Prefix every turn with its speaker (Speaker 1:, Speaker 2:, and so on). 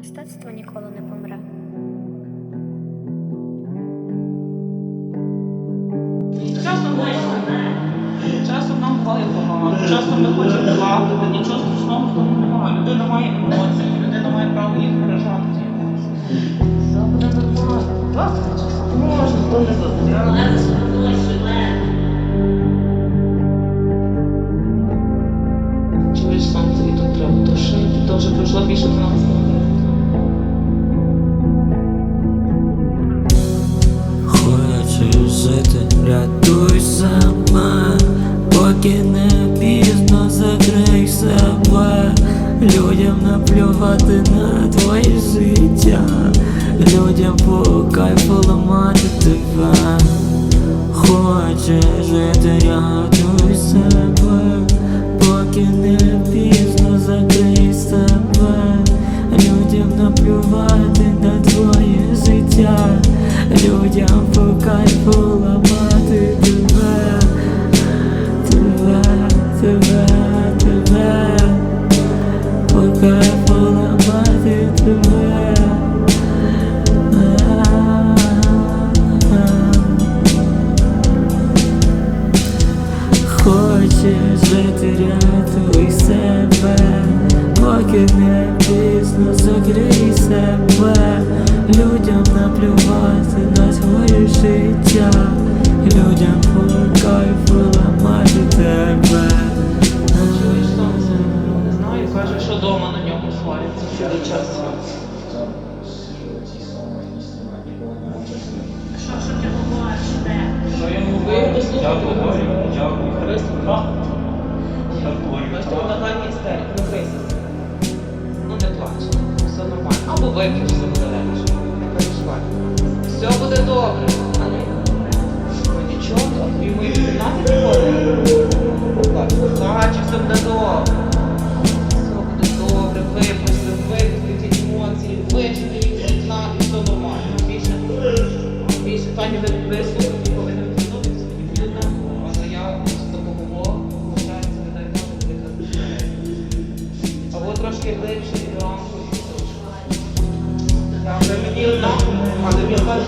Speaker 1: Мистецтво ніколи не помре.
Speaker 2: Часом. Часом нам буває часом ми хочемо плакати, нічого страшного в тому немає. Людина має емоції, людина має право їх виражати. Чуєш, сонце і тут треба тушити, то вже пройшло більше 12 років.
Speaker 3: Жити, рятуй сама, поки не пізно закрий себе, людям наплювати на твоє життя, людям по кайфу ламати тебе. Хочеш жити, рятуй себе, поки не пізно закрий себе, людям наплювати на твоє життя, людям по кайфу ламати тебе, тебе, тебе, тебе, по кайфу ламати тебе. Рятуй себе, поки не пізно закрий себе, наплювати на твоє життя, людям по кайфу ламати тебе.
Speaker 2: Не знаю, каже, що дома на ньому сваряться цілий час. Що, що ти говориш? Де? Що йому вийде, слухай,
Speaker 4: Дякую.
Speaker 2: Христо, так?
Speaker 4: Дякую.
Speaker 2: Ось ти на гарній істерик, не. Ну не плач, все нормально. Або вип'єш, Все буде добре. А не? Ну нічого, моїй кімнаті приходить. Плач, плач, все буде добре. Все буде добре, випусти, випусти ті емоції, вичити їх і все нормально. Більше, більше пані ви вислухати, повинен відвернутися. Але я з допомогу, вважається, не дай. Або трошки глибше і. Я вже мені одна, але він каже,